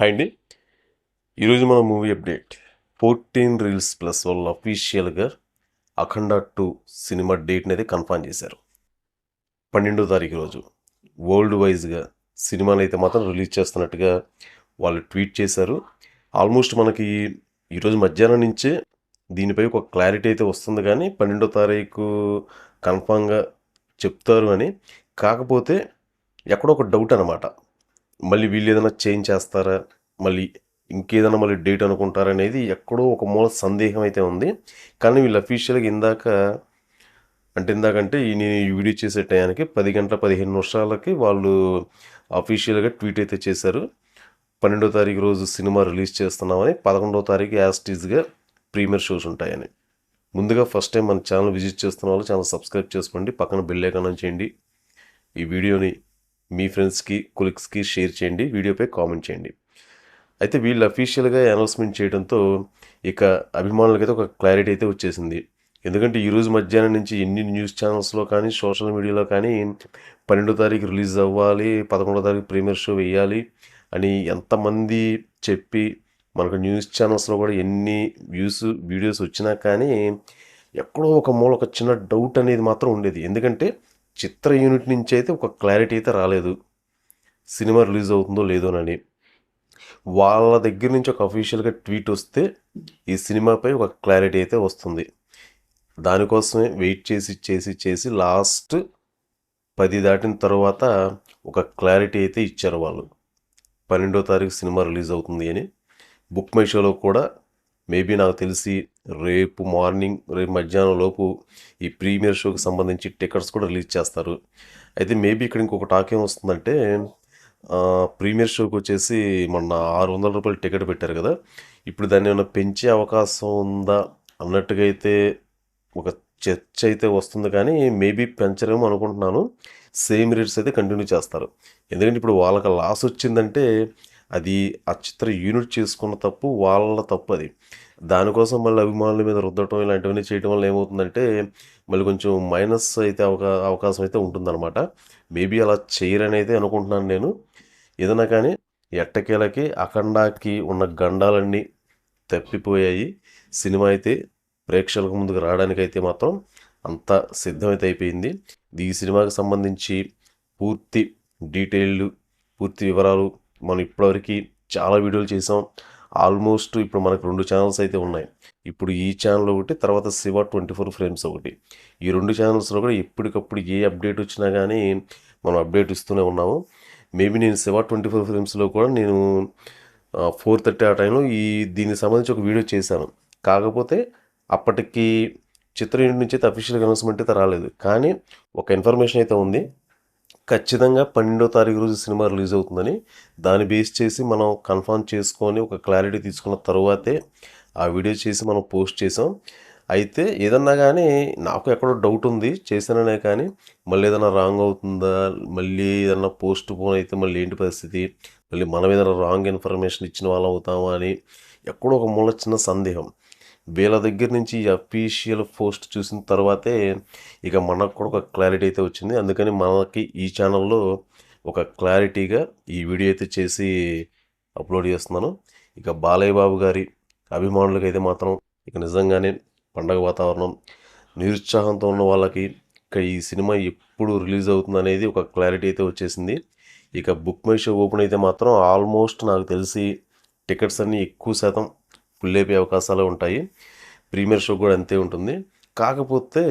Hi అండి. ఈరోజు మన movie update. Fourteen reels plus వాళ్ళు అఫీషియల్గా అఖండ టూ సినిమా డేట్ని అయితే కన్ఫర్మ్ చేశారు. పన్నెండో తారీఖు రోజు వరల్డ్ వైజ్గా సినిమాని అయితే మాత్రం రిలీజ్ చేస్తున్నట్టుగా వాళ్ళు ట్వీట్ చేశారు. ఆల్మోస్ట్ మనకి ఈరోజు మధ్యాహ్నం నుంచే దీనిపై ఒక క్లారిటీ అయితే వస్తుంది కానీ పన్నెండో తారీఖు కన్ఫామ్గా చెప్తారు అని. కాకపోతే ఎక్కడో ఒక డౌట్ అనమాట మళ్ళీ వీళ్ళు ఏదైనా చేంజ్ చేస్తారా? మళ్ళీ ఇంకేదైనా మళ్ళీ డేట్ అనుకుంటారా అనేది ఎక్కడో ఒక మూల సందేహం అయితే ఉంది. కానీ వీళ్ళు అఫీషియల్గా ఇందాక అంటే ఇందాకంటే ఈ నేను ఈ వీడియో చేసే టయానికి పది గంటల పదిహేను నిమిషాలకి వాళ్ళు అఫీషియల్గా ట్వీట్ అయితే చేశారు. పన్నెండో తారీఖు రోజు సినిమా రిలీజ్ చేస్తున్నామని పదకొండవ తారీఖు యాస్టీజ్గా ప్రీమియర్ షోస్ ఉంటాయని. ముందుగా ఫస్ట్ టైం మన ఛానల్ విజిట్ చేస్తున్న వాళ్ళు ఛానల్ సబ్స్క్రైబ్ చేసుకోండి. పక్కన బెల్ ఐకాన్ చేయండి. ఈ వీడియోని మీ ఫ్రెండ్స్కి కొలిక్స్కి షేర్ చేయండి వీడియోపై కామెంట్ చేయండి. అయితే వీళ్ళు అఫీషియల్గా అనౌన్స్మెంట్ చేయడంతో ఇక అభిమానులకైతే ఒక క్లారిటీ అయితే వచ్చేసింది. ఎందుకంటే ఈరోజు మధ్యాహ్నం నుంచి ఎన్ని న్యూస్ ఛానల్స్లో కానీ సోషల్ మీడియాలో కానీ పన్నెండో తారీఖు రిలీజ్ అవ్వాలి పదకొండో తారీఖు ప్రీమియర్ షో వేయాలి అని ఎంతమంది చెప్పి మనకు న్యూస్ ఛానల్స్లో కూడా ఎన్ని వ్యూస్ వీడియోస్ వచ్చినా కానీ ఎక్కడో ఒక మూల ఒక చిన్న డౌట్ అనేది మాత్రం ఉండేది. ఎందుకంటే చిత్ర యూనిట్ నుంచి అయితే ఒక క్లారిటీ అయితే రాలేదు. సినిమా రిలీజ్ అవుతుందో లేదోనని వాళ్ళ దగ్గర నుంచి ఒక అఫీషియల్గా ట్వీట్ వస్తే ఈ సినిమాపై ఒక క్లారిటీ అయితే వస్తుంది. దానికోసమే వెయిట్ చేసి చేసి చేసి లాస్ట్ పది దాటిన తర్వాత ఒక క్లారిటీ అయితే ఇచ్చారు వాళ్ళు. పన్నెండో తారీఖు సినిమా రిలీజ్ అవుతుంది అని. బుక్ మై షోలో కూడా మేబీ నాకు తెలిసి రేపు మార్నింగ్ రేపు మధ్యాహ్నం లోపు ఈ ప్రీమియర్ షోకి సంబంధించి టికెట్స్ కూడా రిలీజ్ చేస్తారు. అయితే మేబీ ఇక్కడ ఇంకొక టాక్ ఏం వస్తుందంటే ప్రీమియర్ షోకి వచ్చేసి మొన్న ఆరు వందల రూపాయలు టికెట్ పెట్టారు కదా. ఇప్పుడు దాన్ని ఏమైనా పెంచే అవకాశం ఉందా అన్నట్టుగా అయితే ఒక చర్చ అయితే వస్తుంది కానీ మేబీ పెంచరేమో అనుకుంటున్నాను. సేమ్ రేట్స్ అయితే కంటిన్యూ చేస్తారు. ఎందుకంటే ఇప్పుడు వాళ్ళకి లాస్ వచ్చిందంటే అది ఆ చిత్ర యూనిట్ చేసుకున్న తప్పు వాళ్ళ తప్పు అది. దానికోసం మళ్ళీ అభిమానుల మీద రుద్దటం ఇలాంటివన్నీ చేయడం వల్ల ఏమవుతుందంటే మళ్ళీ కొంచెం మైనస్ అయితే అవకా అవకాశం అయితే ఉంటుందన్నమాట. మేబీ అలా చేయరని అయితే అనుకుంటున్నాను నేను. ఏదైనా కానీ ఎట్టకేలకి అఖండాకి ఉన్న గండాలన్నీ తప్పిపోయాయి. సినిమా అయితే ప్రేక్షకులకు ముందుకు రావడానికి అయితే మాత్రం అంత సిద్ధమైతే అయిపోయింది. ఈ సినిమాకి సంబంధించి పూర్తి డీటెయిల్డ్ పూర్తి వివరాలు మనం ఇప్పటివరకు చాలా వీడియోలు చేసాం. ఆల్మోస్ట్ ఇప్పుడు మనకు రెండు ఛానల్స్ అయితే ఉన్నాయి. ఇప్పుడు ఈ ఛానల్ ఒకటి తర్వాత శివ ట్వంటీ ఫోర్ ఫ్రేమ్స్ ఒకటి. ఈ రెండు ఛానల్స్లో కూడా ఎప్పటికప్పుడు ఏ అప్డేట్ వచ్చినా కానీ మనం అప్డేట్ ఇస్తూనే ఉన్నాము. మేబీ నేను శివ ట్వంటీ ఫోర్ ఫ్రేమ్స్లో కూడా నేను ఫోర్ థర్టీ ఆ టైంలో ఈ దీనికి సంబంధించి ఒక వీడియో చేశాను. కాకపోతే అప్పటికి చిత్ర యూనిట్ నుంచి అయితే అఫీషియల్ అనౌన్స్మెంట్ అయితే రాలేదు. కానీ ఒక ఇన్ఫర్మేషన్ అయితే ఉంది. ఖచ్చితంగా పన్నెండో తారీఖు రోజు సినిమా రిలీజ్ అవుతుందని దాన్ని బేస్ చేసి మనం కన్ఫర్మ్ చేసుకొని ఒక క్లారిటీ తీసుకున్న తర్వాతే ఆ వీడియో చేసి మనం పోస్ట్ చేసాం. అయితే ఏదన్నా కానీ నాకు ఎక్కడో డౌట్ ఉంది చేశాననే కానీ మళ్ళీ ఏదైనా రాంగ్ అవుతుందా మళ్ళీ ఏదైనా పోస్ట్ పోన్ అయితే మళ్ళీ ఏంటి పరిస్థితి మళ్ళీ మనం ఏదైనా రాంగ్ ఇన్ఫర్మేషన్ ఇచ్చిన వాళ్ళం అవుతామా అని ఎక్కడో ఒక మూల చిన్న సందేహం. వీళ్ళ దగ్గర నుంచి ఈ అఫీషియల్ పోస్ట్ చూసిన తర్వాతే ఇక మనకు కూడా ఒక క్లారిటీ అయితే వచ్చింది. అందుకని మనకి ఈ ఛానల్లో ఒక క్లారిటీగా ఈ వీడియో అయితే చేసి అప్లోడ్ చేస్తున్నాను. ఇక బాలయ్య బాబు గారి అభిమానులకి అయితే మాత్రం ఇక నిజంగానే పండగ వాతావరణం నిరుత్సాహంతో ఉన్న వాళ్ళకి ఇక ఈ సినిమా ఎప్పుడు రిలీజ్ అవుతుంది అనేది ఒక క్లారిటీ అయితే వచ్చేసింది. ఇక బుక్ మై షో ఓపెన్ అయితే మాత్రం ఆల్మోస్ట్ నాకు తెలిసి టికెట్స్ అన్నీ ఎక్కువ శాతం ఫుల్లేపే అవకాశాలు ఉంటాయి. ప్రీమియర్ షో కూడా అంతే ఉంటుంది. కాకపోతే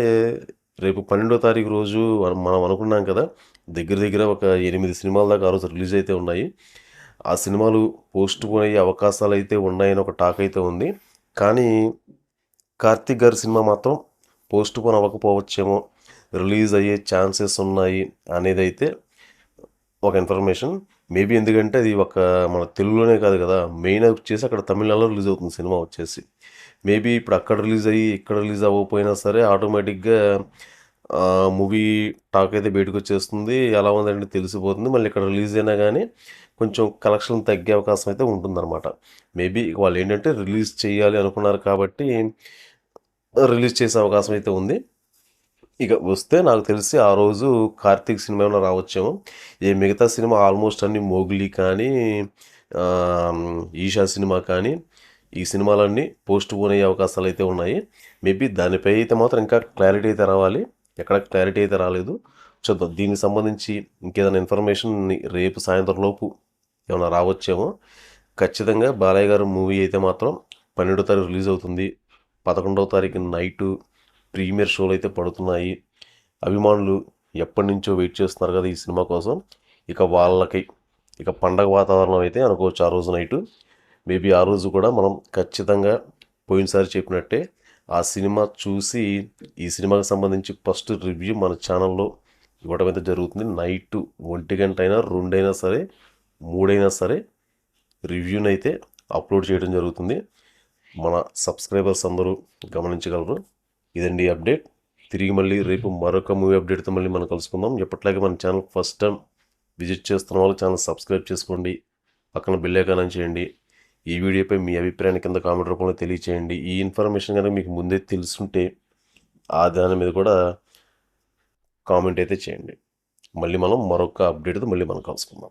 రేపు పన్నెండో తారీఖు రోజు మనం మనం అనుకున్నాం కదా దగ్గర దగ్గర ఒక ఎనిమిది సినిమాల దాకా ఆ రోజు రిలీజ్ అయితే ఉన్నాయి. ఆ సినిమాలు పోస్ట్ పోన్ అయ్యే అవకాశాలు అయితే ఉన్నాయని ఒక టాక్ అయితే ఉంది. కానీ కార్తీక్ గారి సినిమా మాత్రం పోస్ట్ పోన్ అవ్వకపోవచ్చేమో రిలీజ్ అయ్యే ఛాన్సెస్ ఉన్నాయి అనేది అయితే ఒక ఇన్ఫర్మేషన్. మేబీ ఎందుకంటే అది ఒక మన తెలుగులోనే కాదు కదా మెయిన్ వచ్చేసి అక్కడ తమిళనాడులో రిలీజ్ అవుతుంది సినిమా వచ్చేసి. మేబీ ఇప్పుడు అక్కడ రిలీజ్ అయ్యి ఇక్కడ రిలీజ్ అవ్వకపోయినా సరే ఆటోమేటిక్గా మూవీ టాక్ అయితే బయటకు వచ్చేస్తుంది. ఎలా ఉందంటే తెలిసిపోతుంది. మళ్ళీ ఇక్కడ రిలీజ్ అయినా కానీ కొంచెం కలెక్షన్ తగ్గే అవకాశం అయితే ఉంటుందన్నమాట. మేబీ వాళ్ళు ఏంటంటే రిలీజ్ చేయాలి అనుకున్నారు కాబట్టి రిలీజ్ చేసే అవకాశం అయితే ఉంది. ఇక వస్తే నాకు తెలిసి ఆ రోజు కార్తీక్ సినిమా ఏమైనా రావచ్చేమో. ఈ మిగతా సినిమా ఆల్మోస్ట్ అన్ని మోగ్లీ కానీ ఈషా సినిమా కానీ ఈ సినిమాలన్నీ పోస్ట్ పోన్ అయ్యే అవకాశాలు అయితే ఉన్నాయి. మేబీ దానిపై అయితే మాత్రం ఇంకా క్లారిటీ అయితే రావాలి. ఎక్కడ క్లారిటీ అయితే రాలేదు. చూద్దాం. దీనికి సంబంధించి ఇంకేదైనా ఇన్ఫర్మేషన్ రేపు సాయంత్రం లోపు ఏమైనా రావచ్చేమో. ఖచ్చితంగా బాలయ్య గారు మూవీ అయితే మాత్రం పన్నెండో తారీఖు రిలీజ్ అవుతుంది. పదకొండవ తారీఖు నైటు ప్రీమియర్ షోలు అయితే పడుతున్నాయి. అభిమానులు ఎప్పటి నుంచో వెయిట్ చేస్తున్నారు కదా ఈ సినిమా కోసం. ఇక వాళ్ళకి ఇక పండగ వాతావరణం అయితే అనుకోవచ్చు ఆ రోజు నైటు. మేబీ ఆ రోజు కూడా మనం ఖచ్చితంగా పోయినసారి చెప్పినట్టే ఆ సినిమా చూసి ఈ సినిమాకి సంబంధించి ఫస్ట్ రివ్యూ మన ఛానల్లో ఇవ్వడం అయితే జరుగుతుంది. నైట్ ఒంటి గంట అయినా రెండైనా సరే మూడైనా సరే రివ్యూని అయితే అప్లోడ్ చేయడం జరుగుతుంది. మన సబ్స్క్రైబర్స్ అందరూ గమనించగలరు. ఇదండి అప్డేట్. తిరిగి మళ్ళీ రేపు మరొక మూవీ అప్డేట్తో మళ్ళీ మనం కలుసుకుందాం. ఎప్పటిలాగే మన ఛానల్ ఫస్ట్ టైం విజిట్ చేస్తున్న వాళ్ళు ఛానల్ సబ్స్క్రైబ్ చేసుకోండి. పక్కన బెల్ ఐకాన్ చేయండి. ఈ వీడియోపై మీ అభిప్రాయాన్ని కింద కామెంట్ రూపంలో తెలియచేయండి. ఈ ఇన్ఫర్మేషన్ కనుక మీకు ముందే తెలుసుంటే ఆ దాని మీద కూడా కామెంట్ అయితే చేయండి. మళ్ళీ మనం మరొక అప్డేట్తో మళ్ళీ మనం కలుసుకుందాం.